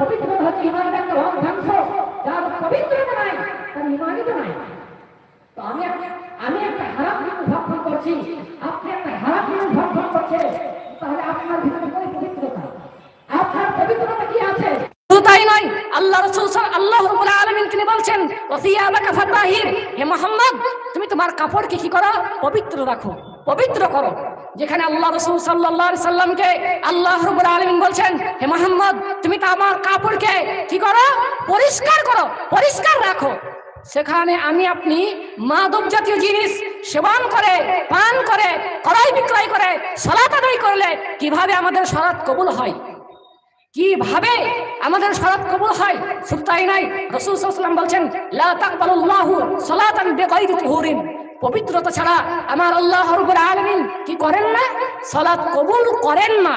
পবিত্রতা হচ্ছে ইমানের একটা অংশ যার পবিত্রতা নাই, তার ইমানই তো নাই। তো আমি আমি একটা হারাম জিনিস ভক্ষণ করছি, আপনি একটা হারাম জিনিস ভক্ষণ করছে তাহলে আপনার ভিতরে কোন পবিত্রতা আপনার পবিত্রতা কি আছে? তাই নয়, আল্লাহ রসুল আল্লাহ রব্বুল আলামিন তিনি বলছেন ওয়াসিয়াবাকা ফাতাহির হে মোহাম্মদ, তুমি তোমার কাপড়কে কি করো? পবিত্র রাখো। পবিত্র করো। যেখানে আল্লাহ রসুল আলাইহি সাল্লামকে আল্লাহ রব্বুল আলামিন বলছেন, হে মোহাম্মদ, তুমি তো আমার কাপড়কে কি করো? পরিষ্কার করো, পরিষ্কার রাখো। সেখানে আমি আপনি মাদক জাতীয় জিনিস সেবন করে, পান করে, কড়াই বিক্রয় করে, সলাত আদায় করলে কীভাবে আমাদের সলাৎ কবুল হয়? কীভাবে আমাদের সালাত কবুল হয়? শুধু তাই নাই রসুল সাল্লাম বলছেন, লা তাকবালুল্লাহু সালাতান বিগাইরি তুহুরিন। পবিত্রতা ছাড়া আমার আল্লাহ রব্বুল আলমিন কি করেন না? সলাৎ কবুল করেন না।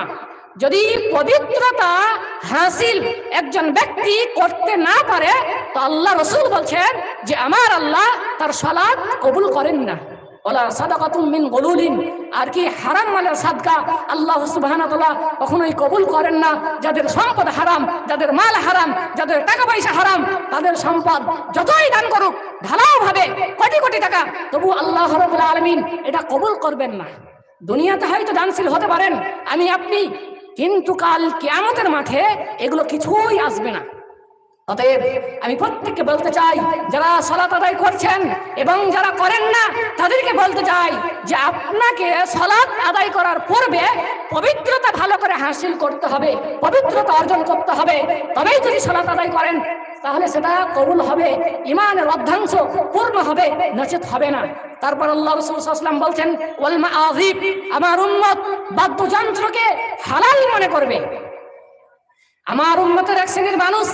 যদি পবিত্রতা হাসিল একজন ব্যক্তি করতে না পারে, তো আল্লাহ রসুল বলছেন যে আমার আল্লাহ তার সলাদ কবুল করেন না। ওলা সাদাকাতুম মিন গলুলিন। আর কি হারাম মালের সাদকা আল্লাহ সুবহানাহু ওয়া কখনোই কবুল করেন না। যাদের সম্পদ হারাম, যাদের মাল হারাম, যাদের টাকা পয়সা হারাম, তাদের সম্পদ যতই দান করুক, ঢালাওভাবে কোটি কোটি টাকা, তবু আল্লাহ রাব্বুল আলামিন এটা কবুল করবেন না। দুনিয়াতে হয়তো দানশীল হতে পারেন, আমি আপনি, কিন্তু কাল কিয়ামতের মাঠে এগুলো কিছুই আসবে না। অতএব আমি প্রত্যেককে বলতে চাই, যারা সলাত আদায় করছেন এবং যারা করেন না, তাদেরকে বলতে চাই যে আপনাকে সলাৎ আদায় করার পূর্বে পবিত্রতা ভালো করে হাসিল করতে হবে, পবিত্রতা অর্জন করতে হবে। তবেই যদি সলাৎ আদায় করেন, তাহলে সেটা কবুল হবে ইমানের অর্ধাংশ পূর্ণ হবে, নচেত হবে না। তারপর আল্লাহ রসুলাম বলছেন ওয়ালমা আজিব আমার উম্মত বাদ্যযন্ত্রকে হালাল মনে করবে। আমার উন্মতের এক শ্রেণির মানুষ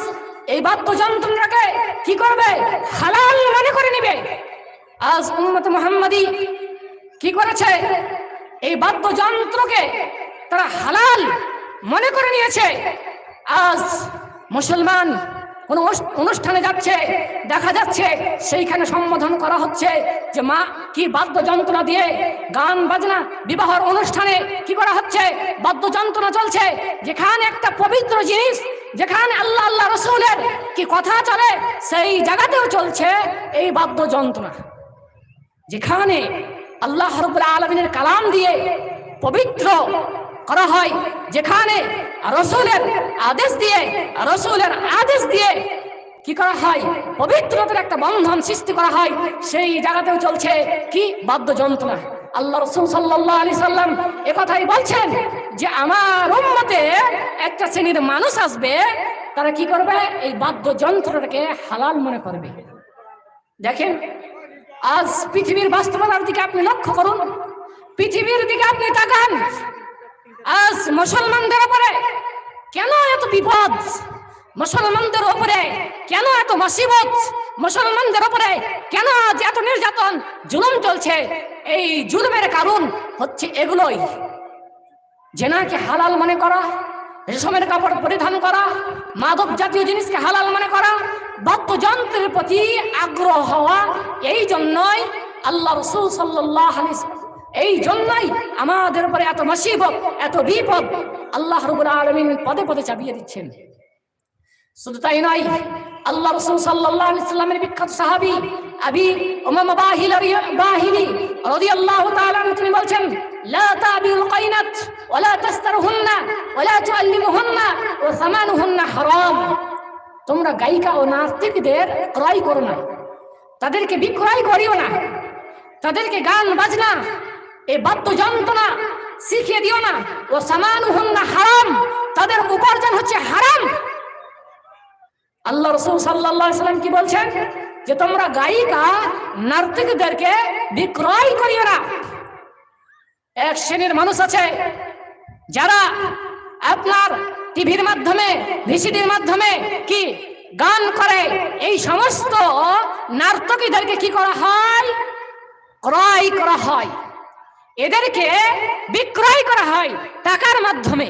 এই বাদ্যযন্ত্রটাকে কি করবে? হালাল মনে করে নিবে। আজ উম্মত মোহাম্মদী কি করেছে? এই বাদ্যযন্ত্রকে তারা হালাল মনে করে নিয়েছে। আজ মুসলমান কোন অনুষ- অনুষ্ঠানে যাচ্ছে, দেখা যাচ্ছে, সেইখানে সম্বোধন করা হচ্ছে যে মা, কি বাদ্যযন্ত্র দিয়ে গান, বাজনা, বিবাহর অনুষ্ঠানে কি করা হচ্ছে? বাদ্যযন্ত্র চলছে। যেখানে একটা পবিত্র জিনিস যেখানে আল্লাহ আল্লাহ রসুলের কি কথা চলে, সেই জায়গাতেও চলছে এই বাদ্যযন্ত্র যেখানে আল্লাহ রবুল আলমিনের কালাম দিয়ে পবিত্র করা হয়, যেখানে রসুলের আদেশ দিয়ে, রসুলের আদেশ দিয়ে কি করা হয়, পবিত্রতার একটা বন্ধন সৃষ্টি করা হয়, সেই জায়গাতেও চলছে কি বাদ্যযন্ত্র আল্লাহ রসুল সাল্লাহ আলি সাল্লাম একথাই বলছেন যে আমার উম্মতে একটা শ্রেণির মানুষ আসবে, তারা কি করবে? এই বাদ্যযন্ত্রটাকে হালাল মনে করবে। দেখেন, আজ পৃথিবীর বাস্তবতার দিকে আপনি লক্ষ্য করুন, পৃথিবীর দিকে আপনি তাকান, আজ মুসলমানদের উপরে কেন এত বিপদ? মুসলমানদের উপরে কেন এত মুসিবত? মুসলমানদের উপরে কেন আজ এত নির্যাতন, জুলুম চলছে? এই জুলুমের কারণ হচ্ছে এগুলোই। জেনাকে হালাল মনে করা, রেশমের কাপড় পরিধান করা, মাদক জাতীয় জিনিসকে হালাল মনে করা, বাদ্যযন্ত্রের প্রতি আগ্রহ হওয়া, এই জন্যই আল্লাহ রসুল সাল্লাহ এই জন্যই আমাদের উপরে এত মুসিবত, এত বিপদ, আল্লাহ রবুল আলমিন পদে পদে চাপিয়ে দিচ্ছেন। শুধু তাই নয়, আল্লাহ রসুল সাল্লাহ ইসলামের বিখ্যাত সাহাবি আবি ওমামা বাহিল বাহিনী রাদিয়াল্লাহু তাআলা আনহু, তিনি বলছেন, লা তাবিল কাইনাত ওয়ালা তাস্তারহুন্না ওয়ালা তুআল্লিমুহুন্না ওয়া সামানুহুন্না হারাম। তোমরা গায়িকা ও নাস্তিকদের ক্রয় করো না, তাদেরকে বিক্রয় করিও না, তাদেরকে গান বাজনা এই বাদ্যযন্ত্রণা শিখিয়ে দিও না, ও সামানুহুন্না হারাম, তাদের উপার্জন হচ্ছে হারাম। আল্লাহ রসুল সাল্লাম কি বলছেন? যে তোমরা গায়িকা নার্তিকদেরকে বিক্রয় করিও না। এক শ্রেণির মানুষ আছে, যারা আপনার টিভির মাধ্যমে, ভিসিডির মাধ্যমে কি গান করে? এই সমস্ত নার্তকীদেরকে কি করা হয়? ক্রয় করা হয়। এদেরকে বিক্রয় করা হয় টাকার মাধ্যমে।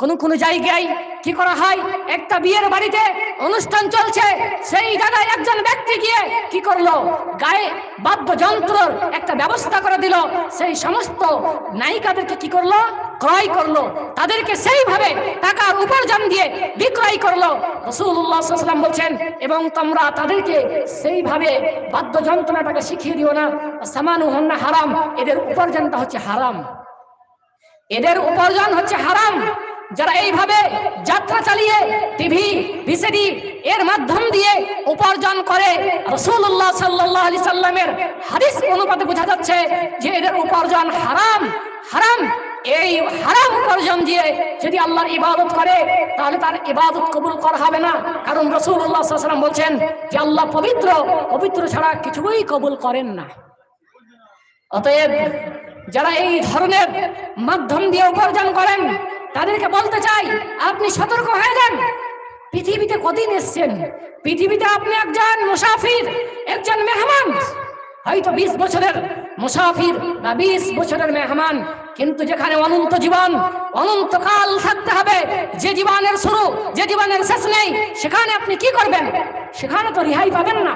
কোন কোন জায়গায় কি করা হয়? একটা বিয়ের বাড়িতে অনুষ্ঠান চলছে, সেই জায়গায় একজন ব্যক্তি গিয়ে কি করল? গায়ে বাদ্যযন্ত্রর একটা ব্যবস্থা করে দিল। সেই সমস্ত নায়িকাদেরকে কি করল? ক্রয় করল। তাদেরকে সেইভাবে টাকার উপার্জন দিয়ে বিক্রয় করল। রসুল্লাহ সাল্লাম বলছেন, এবং তোমরা তাদেরকে সেইভাবে বাদ্যযন্ত্রটাকে শিখিয়ে দিও না। সামানু হন্না হারাম। এদের উপার্জনটা হচ্ছে হারাম। এদের উপার্জন হচ্ছে হারাম। যারা এইভাবে যাত্রা চালিয়ে টিভি ভিসিডি এর মাধ্যম দিয়ে উপার্জন করে রসুল্লাহ সাল্লাহ আলি সাল্লামের হাদিস অনুপাতে বোঝা যাচ্ছে যে এদের উপার্জন হারাম। হারাম, এই হারাম উপার্জন দিয়ে যদি আল্লাহর ইবাদত করে, তাহলে তার ইবাদত কবুল করা হবে না। কারণ রসুল্লাহ সাল্লাম বলছেন যে আল্লাহ পবিত্র পবিত্র ছাড়া কিছুই কবুল করেন না। অতএব যারা এই ধরনের মাধ্যম দিয়ে উপার্জন করেন তাদেরকে বলতে চাই, আপনি সতর্ক হয়ে যান। পৃথিবীতে কদিন এসছেন? পৃথিবীতে আপনি একজন মুসাফির, একজন মেহমান। হয়তো বিশ বছরের মুসাফির বা বিশ বছরের মেহমান, কিন্তু যেখানে অনন্ত জীবন, অনন্তকাল থাকতে হবে। যে জীবনের শুরু, যে জীবনের শেষ নেই, সেখানে আপনি কি করবেন? সেখানে তো রিহাই পাবেন না।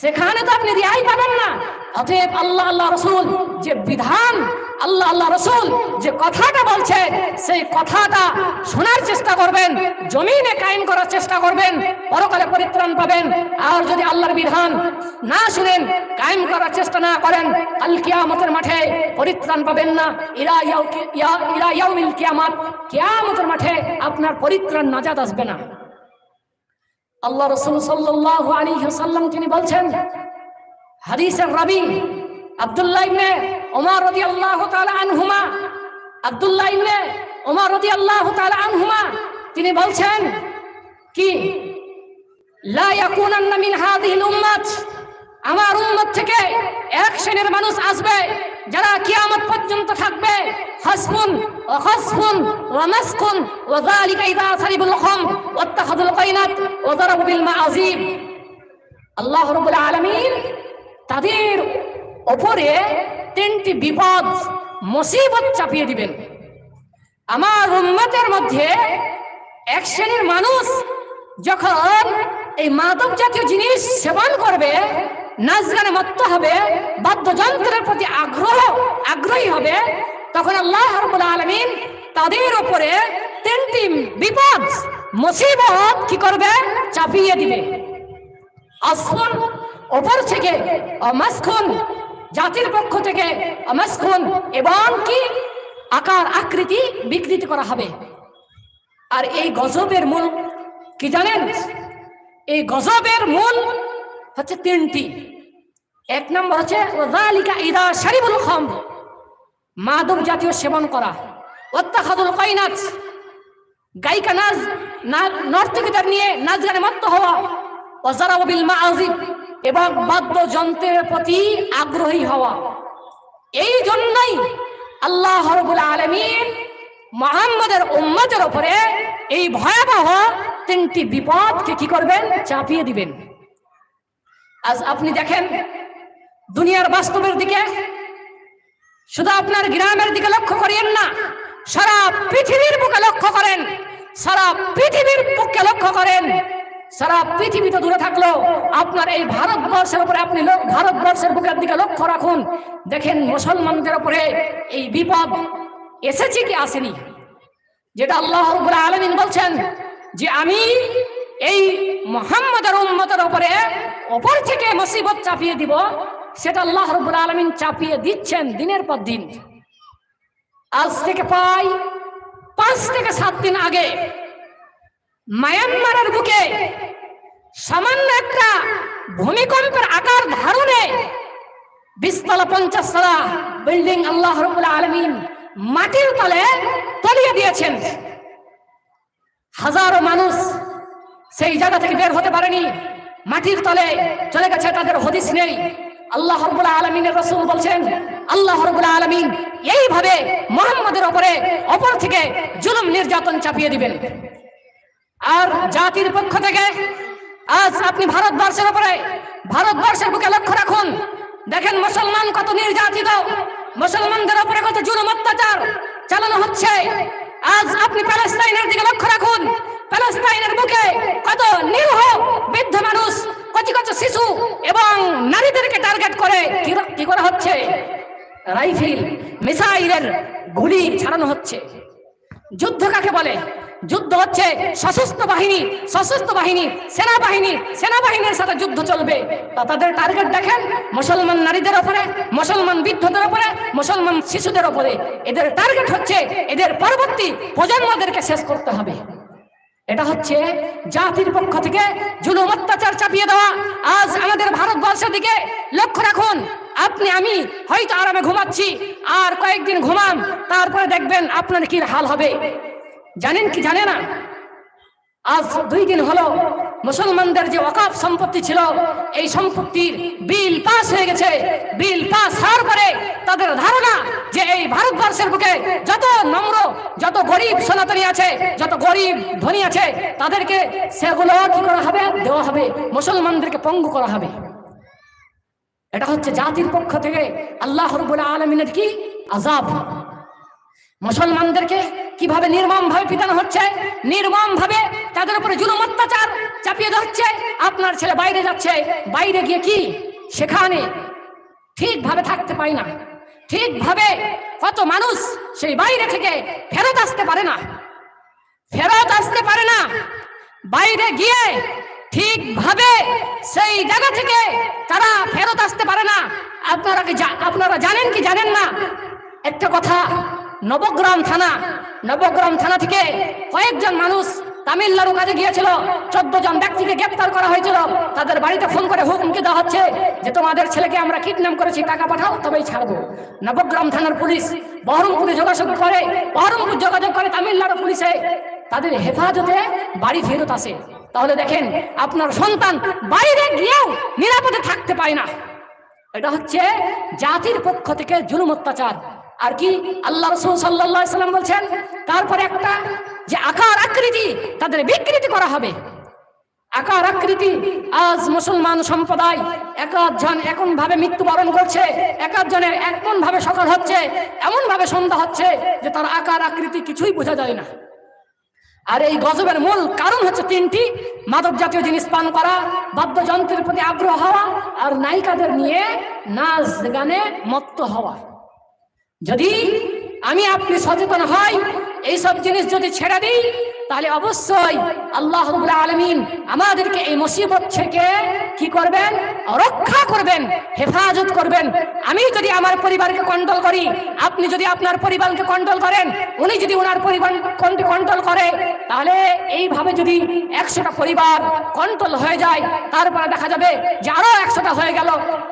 সেখানে তো আপনি রেহাই পাবেন না। অতএব আল্লাহ আল্লাহ রসুল যে বিধান, আল্লাহ আল্লাহ রসুল যে কথাটা বলছে সেই কথাটা শোনার চেষ্টা করবেন, জমিনে কায়েম করার চেষ্টা করবেন, পরকালে পরিত্রাণ পাবেন। আর যদি আল্লাহর বিধান না শুনেন, কায়েম করার চেষ্টা না করেন আল কিয়ামতের মাঠে পরিত্রাণ পাবেন না। ইরা ইয়া- ইরা ইয়াউমিল কিয়ামাত, কিয়ামতের মাঠে আপনার পরিত্রাণ নাজাদ আসবে না। আল্লাহ রসুল সাল্লাল্লাহু আলাইহি ওয়াসাল্লাম তিনি বলছেন, হাদিসের রাবি আব্দুল্লাহ ইবনে ওমর রাদিয়াল্লাহু তাআলা আনহুমা, আব্দুল্লাহ ইবনে ওমর রাদিয়াল্লাহু তাআলা আনহুমা, তিনি বলছেন কি? লা মিন হাযিহিল উম্মাত, আমার উম্মত থেকে এক শ্রেণির মানুষ আসবে যারা কিয়ামত পর্যন্ত থাকবে হাসফুন ওয়া খাসফুন ওয়া মাসকুন ওয়া যালিকা ইযা সারিবুল খাম ওয়াত্তাখাযুল কাইনাত ওয়া দারাবু বিল মাআজিব আল্লাহ রাব্বুল আলামিন তাদের উপরে তিনটি বিপদ, মুসিবত চাপিয়ে দিবেন। আমার উম্মতের মধ্যে এক শ্রেণির মানুষ যখন এই মাদক জাতীয় জিনিস সেবন করবে নাচ গানে মত্ত হবে, বাদ্যযন্ত্রের প্রতি আগ্রহ, আগ্রহী হবে, তখন আল্লাহ রাব্বুল আলামিন তাদের উপরে তিনটি বিপদ, মুসিবত কি করবে? চাপিয়ে দিবে। আসফুন ওপর থেকে অমাসখুন, জাতির পক্ষ থেকে অমাসখুন এবং কি? আকার আকৃতি বিকৃতি করা হবে। আর এই গজবের মূল কি জানেন? এই গজবের মূল হচ্ছে তিনটি। এক নম্বর হচ্ছে ওয়ালিকা ইদা শারিবুল খাম মাদক জাতীয় সেবন করা। অত্যাখাদুল কাইনাচ গায়িকা নাচ না- নর্তকীদের নিয়ে নাচ গানে মত্ত হওয়া। অজারাবিল মাআজিব এবং বাদ্যযন্ত্রের প্রতি আগ্রহী হওয়া। এই জন্যই আল্লাহ রবুল আলমিন মোহাম্মদের উম্মতের উপরে এই ভয়াবহ তিনটি বিপদকে কি করবেন? চাপিয়ে দিবেন। আজ আপনি দেখেন, দুনিয়ার বাস্তবের দিকে শুধু আপনার গ্রামের দিকে লক্ষ্য করিয়েন না, সারা পৃথিবীর বুকে লক্ষ্য করেন, সারা পৃথিবীর বুকে লক্ষ্য করেন, সারা পৃথিবীতে দূরে থাকল, আপনার এই ভারতবর্ষের উপরে আপনি ভারতবর্ষের বুকের দিকে লক্ষ্য রাখুন। দেখেন মুসলমানদের উপরে এই বিপদ এসেছে কি আসেনি? যেটা আল্লাহ আলামিন বলছেন যে, আমি এই মোহাম্মদের উম্মতের উপরে ওপর থেকে মুসিবত চাপিয়ে দিব, সেটা আল্লাহ রব্বুল আলমিন চাপিয়ে দিচ্ছেন দিনের পর দিন। আজ থেকে প্রায় পাঁচ থেকে সাত দিন আগে মায়ানমারের বুকে সামান্য একটা ভূমিকম্পের আকার ধারণে বিশতলা পঞ্চাশ তলা বিল্ডিং আল্লাহ রবুল্লা আলমিন মাটির তলে তলিয়ে দিয়েছেন। হাজারো মানুষ সেই জায়গা থেকে বের হতে পারেনি। মাটির তলে চলে গেছে, তাদের হদিস নেই। আল্লাহ রবুল্লা আলমিনের রসুল বলছেন, আল্লাহ রবুল্লা আলমিন এইভাবে মোহাম্মদের ওপরে অপর থেকে জুলুম নির্যাতন চাপিয়ে দিবেন। আর জাতির পক্ষ থেকে আজ আপনি ভারতবর্ষের উপরে, ভারতবর্ষের বুকে লক্ষ্য রাখুন। দেখেন মুসলমান কত নির্যাতিত, মুসলমানদের উপরে কত জুলুম অত্যাচার চালানো হচ্ছে। আজ আপনি প্যালেস্তাইনের দিকে লক্ষ্য রাখুন প্যালেস্তাইনের বুকে কত নিরীহ বৃদ্ধ মানুষ, কচি কচি শিশু এবং নারীদেরকে টার্গেট করে, কি করা হচ্ছে? রাইফেল, মিসাইলের গুলি ছাড়ানো হচ্ছে। যুদ্ধ কাকে বলে? যুদ্ধ হচ্ছে সশস্ত্র বাহিনী সশস্ত্র বাহিনী, সেনাবাহিনী, সেনাবাহিনীর সাথে যুদ্ধ চলবে। তা তাদের টার্গেট দেখেন মুসলমান নারীদের ওপরে, মুসলমান বৃদ্ধদের ওপরে, মুসলমান শিশুদের ওপরে। এদের টার্গেট হচ্ছে এদের পরবর্তী প্রজন্মদেরকে শেষ করতে হবে। এটা হচ্ছে জাতির পক্ষ থেকে জুলুম অত্যাচার চাপিয়ে দেওয়া। আজ আমাদের ভারতবর্ষের দিকে লক্ষ্য রাখুন, আপনি, আমি হয়তো আরামে ঘুমাচ্ছি, আর কয়েকদিন ঘুমান তারপরে দেখবেন আপনার কি হাল হবে। জানেন কি জানে না? আজ দুই দিন হলো মুসলমানদের যে ওয়াকাফ সম্পত্তি ছিল, এই সম্পত্তির বিল পাস হয়ে গেছে। বিল পাস হওয়ার পরে তাদের ধারণা যে এই ভারতবর্ষের বুকে যত নম্র, যত গরিব সনাতনী আছে, যত গরিব ধনী আছে, তাদেরকে সেগুলো কি করা হবে, দেওয়া হবে, মুসলমানদেরকে পঙ্গু করা হবে। এটা হচ্ছে জাতির পক্ষ থেকে আল্লাহ রবুল্লা আলমিনের কি? আজাব মুসলমানদেরকে কীভাবে নির্মম ভাবে পিটানো হচ্ছে? নির্মম ভাবে তাদের উপরে জুলুম অত্যাচার চাপিয়ে ধরছে আপনার ছেলে বাইরে যাচ্ছে। বাইরে গিয়ে কি? সেখানে ঠিকভাবে থাকতে পায় না। ঠিকভাবে কত মানুষ সেই বাইরে থেকে ফেরত আসতে পারে না। ফেরত আসতে পারে না। বাইরে গিয়ে ঠিকভাবে সেই জায়গা থেকে তারা ফেরত আসতে পারে না। আপনারা আপনারা জানেন কি জানেন না? একটা কথা নবগ্রাম থানা নবগ্রাম থানা থেকে কয়েকজন মানুষ তামিলনাড়ু কাজে গিয়েছিল। চোদ্দ জন ব্যক্তিকে গ্রেপ্তার করা হয়েছিল। তাদের বাড়িতে ফোন করে হুকুমকে দেওয়া হচ্ছে যে তোমাদের ছেলেকে আমরা কিডন্যাপ করেছি, টাকা পাঠাও, তবেই ছাড়বো। নবগ্রাম থানার পুলিশ বহরমপুরে যোগাযোগ করে, বহরমপুর যোগাযোগ করে তামিলনাড়ু পুলিশে তাদের হেফাজতে বাড়ি ফেরত আসে। তাহলে দেখেন, আপনার সন্তান বাইরে গিয়েও নিরাপদে থাকতে পায় না। এটা হচ্ছে জাতির পক্ষ থেকে জুলুম অত্যাচার। আর কি আল্লাহ রসুল সাল্লাম বলছেন, তারপরে একটা যে আকার আকৃতি তাদের বিকৃতি করা হবে। আকার আকৃতি, আজ মুসলমান সম্প্রদায় একাধজন এখন ভাবে মৃত্যুবরণ করছে একাধজনের এমন ভাবে সকাল হচ্ছে এমন ভাবে সন্ধ্যা হচ্ছে যে তার আকার আকৃতি কিছুই বোঝা যায় না। আর এই গজবের মূল কারণ হচ্ছে তিনটি, মাদক জাতীয় জিনিস পান করা, বাদ্যযন্ত্রের প্রতি আগ্রহ হওয়া, আর নায়িকাদের নিয়ে নাচ গানে মত্ত হওয়া। যদি আমি আপনি সচেতন হই এইসব জিনিস যদি ছেড়ে দিই তাহলে অবশ্যই আল্লাহ আলমিন আমাদেরকে এই মুসিবত থেকে কি করবেন? রক্ষা করবেন, হেফাজত করবেন। আমি যদি আমার পরিবারকে কন্ট্রোল করি, আপনি যদি আপনার পরিবারকে কন্ট্রোল করেন, উনি যদি ওনার পরিবার কন্ট্রোল করে, তাহলে এইভাবে যদি একশোটা পরিবার কন্ট্রোল হয়ে যায়, তারপরে দেখা যাবে যে আরও একশোটা হয়ে গেল,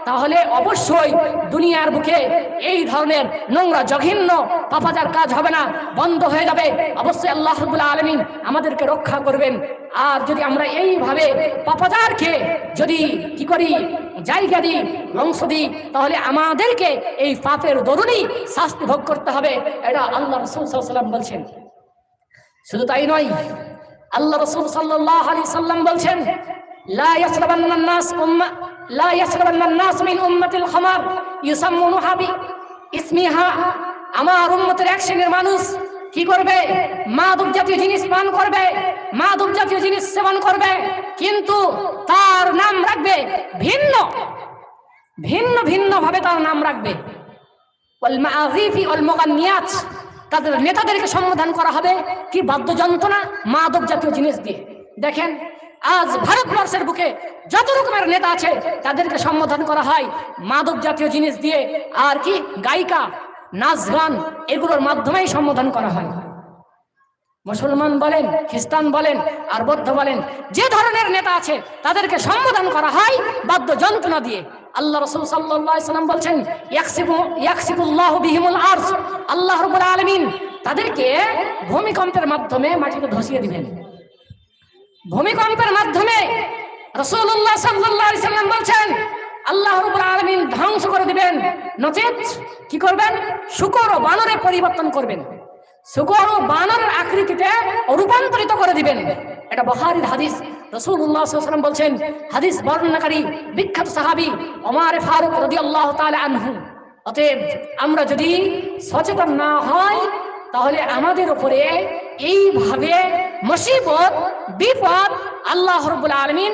তাহলে অবশ্যই দুনিয়ার বুকে এই ধরনের নোংরা, জঘিন্য পাপাজার কাজ হবে না, বন্ধ হয়ে যাবে। অবশ্যই আল্লাহ রবুল্লা আলমিন আমাদেরকে রক্ষা করবেন। আর যদি আমরা এইভাবে পাপাচারকে যদি কি করি, জায়গা দিই, বংশ দিই, তাহলে আমাদেরকে এই পাপের দরুনই শাস্তি ভোগ করতে হবে। এটা আল্লাহ রসুল সাল্লাম বলছেন। শুধু তাই নয়, আল্লাহ রসুল সাল্লাহ আলি সাল্লাম বলছেন, লা নাস উম্মা, লা খামার আমার উন্মতের এক শ্রেণির মানুষ কি করবে? মাদক জাতীয় জিনিস পান করবে, মাদক জাতীয় জিনিস সেবন করবে, কিন্তু তার নাম রাখবে ভিন্ন। ভিন্ন ভিন্ন ভাবে তার নাম রাখবে। তাদের নেতাদেরকে সম্বোধন করা হবে কি বাদ্যযন্ত্র না মাদক জাতীয় জিনিস দিয়ে। দেখেন, আজ ভারতবর্ষের বুকে যত রকমের নেতা আছে, তাদেরকে সম্বোধন করা হয় মাদক জাতীয় জিনিস দিয়ে। আর কি? গায়িকা। নাচ গান এগুলোর মাধ্যমেই সম্বোধন করা হয়। মুসলমান বলেন, খ্রিস্টান বলেন, আর বৌদ্ধ বলেন, যে ধরনের নেতা আছে, তাদেরকে সম্বোধন করা হয় বাদ্য যন্ত্রণা দিয়ে। আল্লাহ রসুল সাল্লাম বলছেন আল্লাহ রবুল আলমিন তাদেরকে ভূমিকম্পের মাধ্যমে মাটিতে ধসিয়ে দিবেন। ভূমিকম্পের মাধ্যমে রসুল্লাহ সাল্লাহ সাল্লাম বলছেন আল্লাহ রবুল আলমিন ধ্বংস করে দিবেন। নচেত কি করবেন? শুকর ও বানরে পরিবর্তন করবেন। শুকর ও বানরের আকৃতিতে রূপান্তরিত করে দিবেন। এটা বহারির হাদিস। রসুল্লাহ সাল্লাম বলছেন, হাদিস বর্ণনাকারী বিখ্যাত সাহাবি ওমার ফারুক রদি আল্লাহ আনহু। অতএব আমরা যদি সচেতন না হয় তাহলে আমাদের উপরে এইভাবে মুসিবত, বিপদ আল্লাহ রব্বুল আলমিন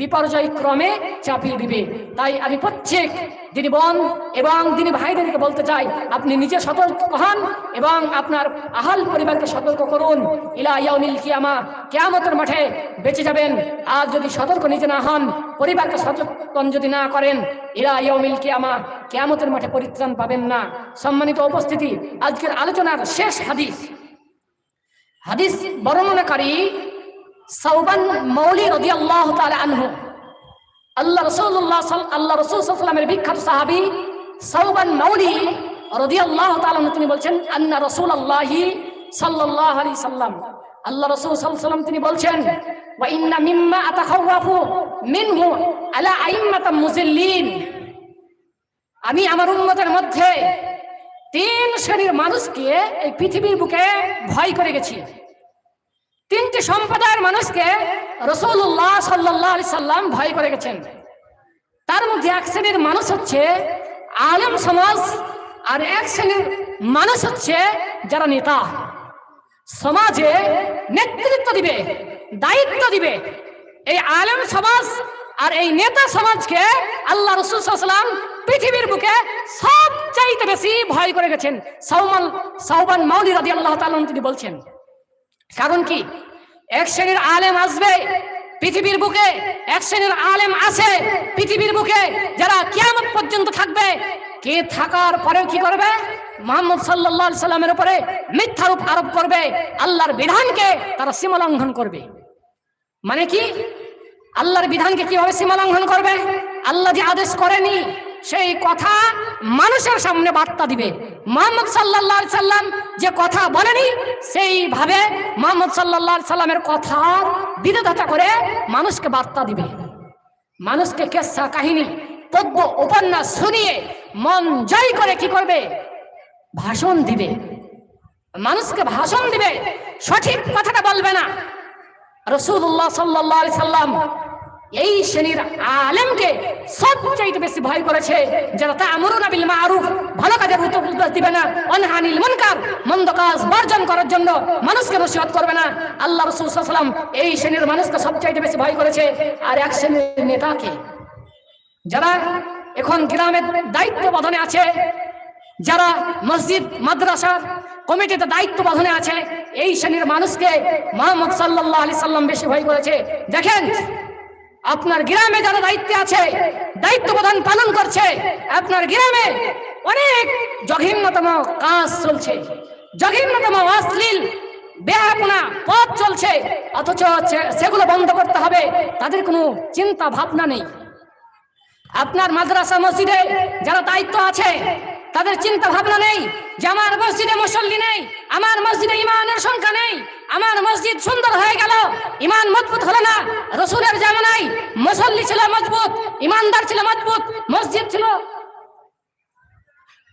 বিপর্যয় ক্রমে চাপিয়ে দিবে। তাই আমি প্রত্যেক দিনী বোন এবং দিনী ভাইদেরকে বলতে চাই, আপনি নিজে সতর্ক হন এবং আপনার আহাল পরিবারকে সতর্ক করুন। ইলা ইয়াউমিল কিয়ামা, কিয়ামতের মাঠে বেঁচে যাবেন। আর যদি সতর্ক নিজে না হন, পরিবারকে সচেতন যদি না করেন, ইলা ইয়াউমিল কিয়ামা, কিয়ামতের মাঠে পরিত্রাণ পাবেন না। সম্মানিত উপস্থিতি, আজকের আলোচনার শেষ হাদিস। হাদিস বর্ণনাকারী সাউবান মৌলি রদি আল্লাহ আনহু। আল্লাহ রসুল্লাহ আল্লাহ রসুল সাল্লামের বিখ্যাত সাহাবি সাউবান মৌলি রদি আল্লাহ তিনি বলছেন, আন্না রসুল আল্লাহি সাল্লাহ আলি সাল্লাম। আল্লাহ রসুল সাল্লাম তিনি বলছেন, ওয়া ইন্না মিম্মা আতাখাওয়াফু মিনহু আলা আইম্মাতাম মুজিল্লিন আমি আমার উন্মতের মধ্যে তিন শ্রেণির মানুষকে এই পৃথিবীর বুকে ভয় করে গেছি। তিনটি সম্প্রদায়ের মানুষকে রসুল্লাহ সাল্লাহ আলি সাল্লাম ভয় করে গেছেন। তার মধ্যে এক শ্রেণির মানুষ হচ্ছে আলম সমাজ আর এক শ্রেণির মানুষ হচ্ছে যারা নেতা। সমাজে নেতৃত্ব দিবে, দায়িত্ব দিবে। এই আলেম সমাজ আর এই নেতা সমাজকে আল্লাহ রসুল সাল্লাম পৃথিবীর বুকে সব চাইতে বেশি ভয় করে গেছেন। সাউমান, সাউবান মাউলি রাদি আল্লাহ তালন তিনি বলছেন কারণ কি? এক শ্রেণির আলেম আসবে, পৃথিবীর বুকে এক শ্রেণির আলেম আছে, পৃথিবীর বুকে যারা কিয়ামত পর্যন্ত থাকবে, কে থাকার পরেও কি করবে? মোহাম্মদ সাল্লাহ সাল্লামের উপরে মিথ্যারূপ আরোপ করবে, আল্লাহর বিধানকে তারা সীমালঙ্ঘন করবে। মানে কি? আল্লাহর বিধানকে কীভাবে সীমালঙ্ঘন করবে? আল্লাহ যে আদেশ করেনি সেই কথা মানুষের সামনে বার্তা দিবে। মোহাম্মদ সাল্লাহ সাল্লাম যে কথা বলেনি, সেইভাবে মোহাম্মদ সাল্লাহ সাল্লামের কথার বিরোধিতা করে মানুষকে বার্তা দিবে। মানুষকে কেসা কাহিনী, পদ্য উপন্যাস শুনিয়ে মন জয় করে কি করবে? ভাষণ দিবে। মানুষকে ভাষণ দিবে। সঠিক কথাটা বলবে না। রসুল্লাহ সাল্লাহ সাল্লাম এই শ্রেণির আলেমকে সবচাইতে বেশি ভয় করেছে যারা তা আমরুনা বিল মারুফ, ভালো কাজের উত্তর দিবে না, অনহানিল মুনকার, মন্দ কাজ বর্জন করার জন্য মানুষকে নসিহত করবে না। আল্লাহ রসুল সাল্লাম এই শ্রেণির মানুষকে সবচাইতে বেশি ভয় করেছে। আর এক শ্রেণির নেতাকে, যারা এখন গ্রামের দায়িত্ব বধনে আছে, যারা মসজিদ, মাদ্রাসা কমিটিতে দায়িত্ব বধনে আছে, এই শ্রেণির মানুষকে মোহাম্মদ সাল্লাহ আলি সাল্লাম বেশি ভয় করেছে। দেখেন আপনার গ্রামে যারা দায়িত্বে আছে, দায়িত্ব প্রদান পালন করছে, আপনার গ্রামে অনেক জঘিন্যতম কাজ চলছে। জঘিন্যতম অশ্লীল বেহাপনা পথ চলছে, অথচ সেগুলো বন্ধ করতে হবে, তাদের কোনো চিন্তা ভাবনা নেই। আপনার মাদ্রাসা মসজিদে যারা দায়িত্ব আছে, তাদের চিন্তা ভাবনা নেই যে আমার মসজিদে মুসল্লি নেই, আমার মসজিদে ইমানের সংখ্যা নেই, আমার মসজিদ সুন্দর হয়ে গেল, ইমান মজবুত হলো না, রসুলের জামানায় মুসল্লি ছিল মজবুত, ইমানদার ছিল মজবুত, মসজিদ ছিল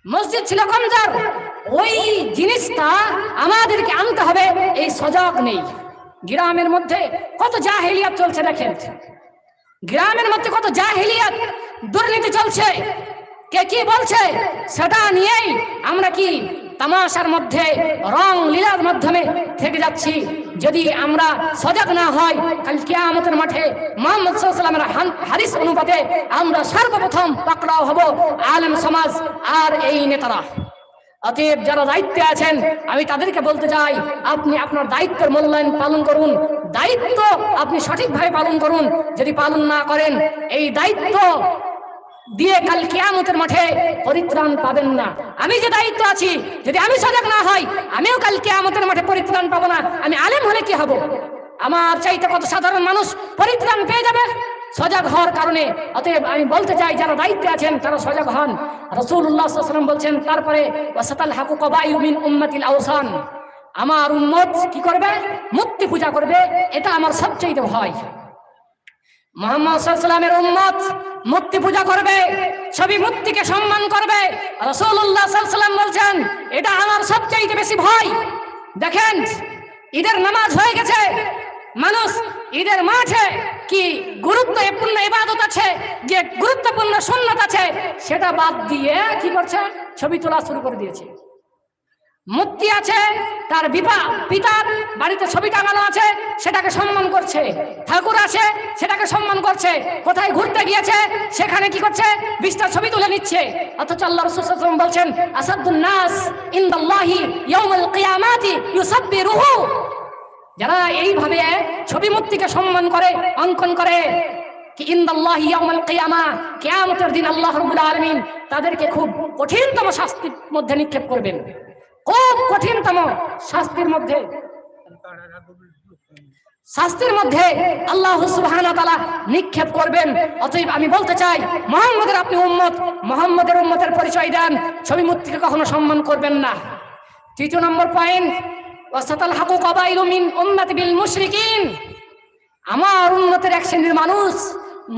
মসজিদ ছিল কমজোর, ওই জিনিসটা আমাদেরকে আনতে হবে, এই সজাগ নেই। গ্রামের মধ্যে কত জাহেলিয়াত চলছে দেখেন। গ্রামের মধ্যে কত জাহিলিয়াত দুর্নীতি চলছে কে কি বলছে? সেটা নিয়েই আমরা কি তামাশার মধ্যে রং লীলার মাধ্যমে থেকে যাচ্ছি। যদি আমরা সজাগ না হয়, কাল কিয়ামতের মাঠে মোহাম্মদ সাল্লামের হাদিস অনুপাতে আমরা সর্বপ্রথম পাকড়াও হব আলেম সমাজ আর এই নেতারা। অতএব যারা দায়িত্বে আছেন, আমি তাদেরকে বলতে চাই, আপনি আপনার দায়িত্বের মূল্যায়ন পালন করুন। দায়িত্ব আপনি সঠিকভাবে পালন করুন। যদি পালন না করেন, এই দায়িত্ব দিয়ে কাল কিয়ামতের মাঠে পরিত্রাণ পাবেন না। আমি যে দায়িত্ব আছি, যদি আমি সজাগ না হই, আমিও কাল কিয়ামতের মাঠে পরিত্রাণ পাবো না। আমি আলেম হলে কি হব? আমার চাইতে কত সাধারণ মানুষ পরিত্রাণ পেয়ে যাবে? সজাগ হওয়ার কারণে। অতএব আমি বলতে চাই, যারা দায়িত্বে আছেন, তারা সজাগ হন। রসুল্লাহ সাল্লাম বলছেন, তারপরে হাকু আমার উম্মত কি করবে? মূর্তি পূজা করবে। এটা আমার সবচেয়ে ভয়। মোহাম্মদ সাল্লামের উম্মত মূর্তি পূজা করবে, ছবি মূর্তিকে সম্মান করবে। রসুল্লাহ সাল্লাম বলছেন, এটা আমার সবচাইতে বেশি ভয়। দেখেন, ঈদের নামাজ হয়ে গেছে। মানুষ ঈদের মাঠে কি গুরুত্বপূর্ণ ইবাদত আছে, যে গুরুত্বপূর্ণ সুন্নত আছে, সেটা বাদ দিয়ে কি করছে? ছবি তোলা শুরু করে দিয়েছে। মূর্তি আছে, তার বিপা, পিতার বাড়িতে ছবি টাঙানো আছে, সেটাকে সম্মান করছে। ঠাকুর আছে, সেটাকে সম্মান করছে। কোথায় ঘুরতে গিয়েছে, সেখানে কি করছে বিশটা ছবি তুলে নিচ্ছে। অথচ আল্লাহ রাসূল সাল্লাল্লাহু আলাইহি ওয়াসাল্লাম বলছেন, আসাদুন নাস ইউসাব্বিরুহু। যারা এইভাবে ছবি মূর্তিকে সম্মান করে, অঙ্কন করে, কি দিন আল্লাহ তাদেরকে খুব কঠিনতম শাস্তির মধ্যে নিক্ষেপ করবেন। খুব কঠিনতম শাস্তির মধ্যে। শাস্তির মধ্যে আল্লাহ তাআলা নিক্ষেপ করবেন। অতএব আমি বলতে চাই, মুহাম্মদের আপনি উম্মত, মোহাম্মদের উম্মতের পরিচয় দেন। ছবি মূর্তিকে কখনো সম্মান করবেন না। তৃতীয় নম্বর পয়েন্ট হাকু কবাইলু উম্মতি বিল মুশরিকিন। আমার উন্নতের এক শ্রেণির মানুষ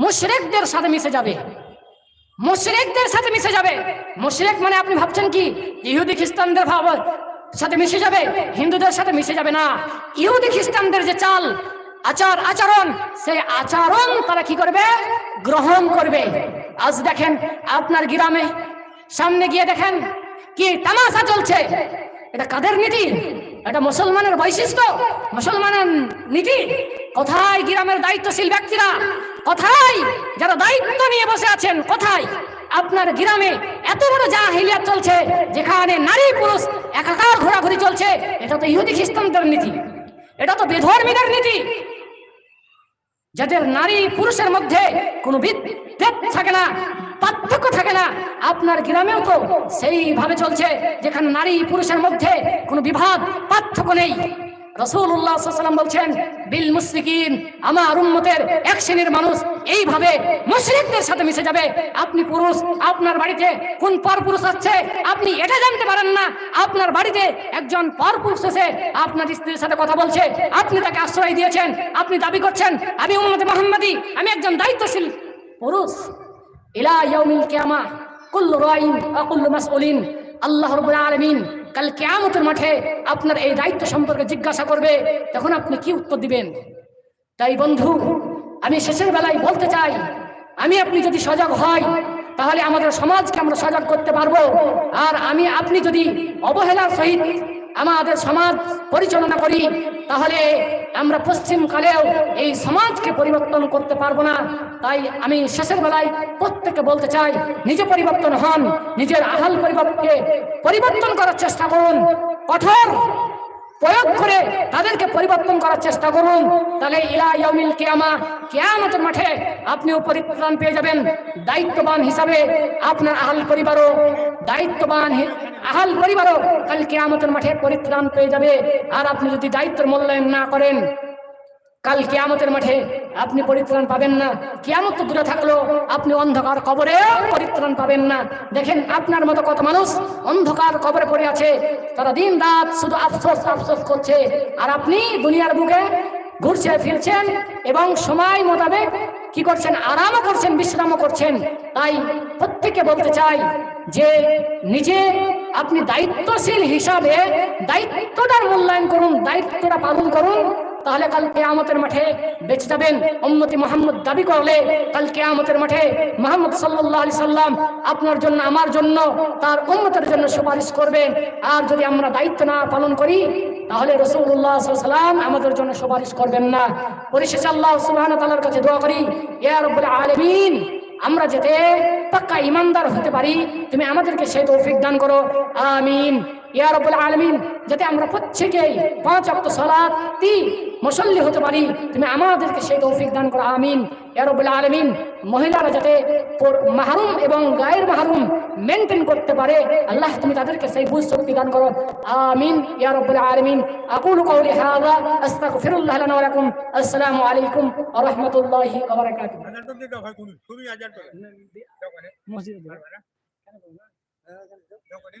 মুশরিকদের সাথে মিশে যাবে। মুশরিকদের সাথে মিশে যাবে। মুশরেক মানে আপনি ভাবছেন কি? ইহুদি খ্রিস্টানদের ভাব সাথে মিশে যাবে? হিন্দুদের সাথে মিশে যাবে না। ইহুদি খ্রিস্টানদের যে চাল, আচার, আচরণ, সেই আচরণ তারা কি করবে? গ্রহণ করবে। আজ দেখেন আপনার গ্রামে, সামনে গিয়ে দেখেন কি তামাশা চলছে। এটা কাদের নীতি? এটা মুসলমানের বৈশিষ্ট্য? মুসলমানের নীতি? কোথায় গ্রামের দায়িত্বশীল ব্যক্তিরা? কোথায় যারা দায়িত্ব নিয়ে বসে আছেন? কোথায়? আপনার গ্রামে এত বড় যা জাহিলিয়াত চলছে, যেখানে নারী পুরুষ একাকার ঘোরাঘুরি চলছে, এটা তো ইহুদি খ্রিস্টানদের নীতি। এটা তো বেধর্মীদের নীতি। যাদের নারী পুরুষের মধ্যে কোনো বিভেদ থাকে না পার্থক্য থাকে না। আপনার গ্রামেও তো সেইভাবে চলছে, যেখানে নারী পুরুষের মধ্যে কোনো বিভাগ, পার্থক্য নেই। রসুল্লাহ বলছেন, বিল মুশরিকিন, আমার উম্মতের এক শ্রেণির মানুষ এইভাবে মুশরিকদের সাথে মিশে যাবে। আপনি পুরুষ, আপনার বাড়িতে কোন পর পুরুষ আসছে, আপনি এটা জানতে পারেন না। আপনার বাড়িতে একজন পর পুরুষ এসে আপনার স্ত্রীর সাথে কথা বলছে, আপনি তাকে আশ্রয় দিয়েছেন, আপনি দাবি করছেন, আমি উম্মতে মোহাম্মদী, আমি একজন দায়িত্বশীল পুরুষ। ইলা ইয়াউমিল কিয়ামা কুল্লু রাইন ওয়া কুল্লু মাসউলিন। আল্লাহ রাব্বুল আলামিন কাল কিয়ামতের মাঠে আপনার এই দায়িত্ব সম্পর্কে জিজ্ঞাসা করবে, তখন আপনি কি উত্তর দিবেন? তাই বন্ধু, আমি শেষের বেলায় বলতে চাই, আমি আপনি যদি সজাগ হয়, তাহলে আমাদের সমাজকে আমরা সজাগ করতে পারব। আর আমি, আপনি যদি অবহেলার সহিত আমাদের সমাজ পরিচালনা করি, তাহলে আমরা পশ্চিমকালেও এই সমাজকে পরিবর্তন করতে পারব না। তাই আমি শেষের বেলায় প্রত্যেককে বলতে চাই, নিজে পরিবর্তন হন, নিজের আহাল পরিবারকে পরিবর্তন করার চেষ্টা করুন। কঠোর প্রয়োগ করে তাদেরকে পরিবর্তন করার চেষ্টা করুন। তাহলে ইলা ইয়ামিল কিয়ামা, কিয়ামতের মাঠে আপনিও পরিত্রাণ পেয়ে যাবেন। দায়িত্ববান হিসাবে আপনার আহাল পরিবারও, দায়িত্ববান আহল পরিবারও কাল কিয়ামতের মাঠে পরিত্রাণ পেয়ে যাবে। আর আপনি যদি দায়িত্ব মূল্যায়ন না করেন কাল কিয়ামতের মাঠে আপনি পরিত্রাণ পাবেন না। কিয়ামত দূরে থাকল, আপনি অন্ধকার কবরে পরিত্রাণ পাবেন না। দেখেন আপনার মতো কত মানুষ অন্ধকার কবরে পড়ে আছে। তারা দিন রাত শুধু আফসোস আফসোস করছে। আর আপনি দুনিয়ার বুকে ঘুরছে, ফিরছেন এবং সময় মোতাবেক কি করছেন? আরামও করছেন, বিশ্রামও করছেন। তাই প্রত্যেকে বলতে চাই যে, নিজে আপনি দায়িত্বশীল হিসাবে দায়িত্বটার মূল্যায়ন করুন, দায়িত্বটা পালন করুন। তাহলে কাল কেয়ামতের মাঠে বেঁচে যাবেন। উম্মতি মোহাম্মদ দাবি করলে কাল কেয়ামতের মাঠে মোহাম্মদ সাল্লাল্লাহু আলাইহি সাল্লাম আপনার জন্য, আমার জন্য, তার উম্মতের জন্য সুপারিশ করবেন আর যদি আমরা দায়িত্ব না পালন করি, তাহলে রসুল্লাহ সাল্লাম আমাদের জন্য সুপারিশ করবেন না। পরিশেষে আল্লাহ সুবহানাহু ওয়া তাআলার কাছে দোয়া করি, ইয়া রাব্বুল আলামিন, আমরা যেতে পাক্কা ইমানদার হতে পারি। তুমি আমাদেরকে সেই তৌফিক দান করো। আমিন। ইয়া রাব্বুল আলামিন যাতে আমরা প্রত্যেকেই পাঁচ ওয়াক্ত সালাতি মুসল্লি হতে পারি। তুমি আমাদেরকে সেই তৌফিক দান করো আমিন। ইয়া রাব্বুল আলামিন মহিলারা যাতে মাহরুম এবং গায়ের মাহরুম মেনটেন করতে পারে আল্লাহ তুমি তাদেরকে সেই বুঝ শক্তি দান করো। আমিন। ইয়া রাব্বুল আলামিন আকুলু কওলি হাযা আস্তাগফিরুল্লাহ লানা ওয়া লাকুম আসসালামু আলাইকুম ওয়া রাহমাতুল্লাহি ওয়া বারাকাতুহু। তুমি তুমি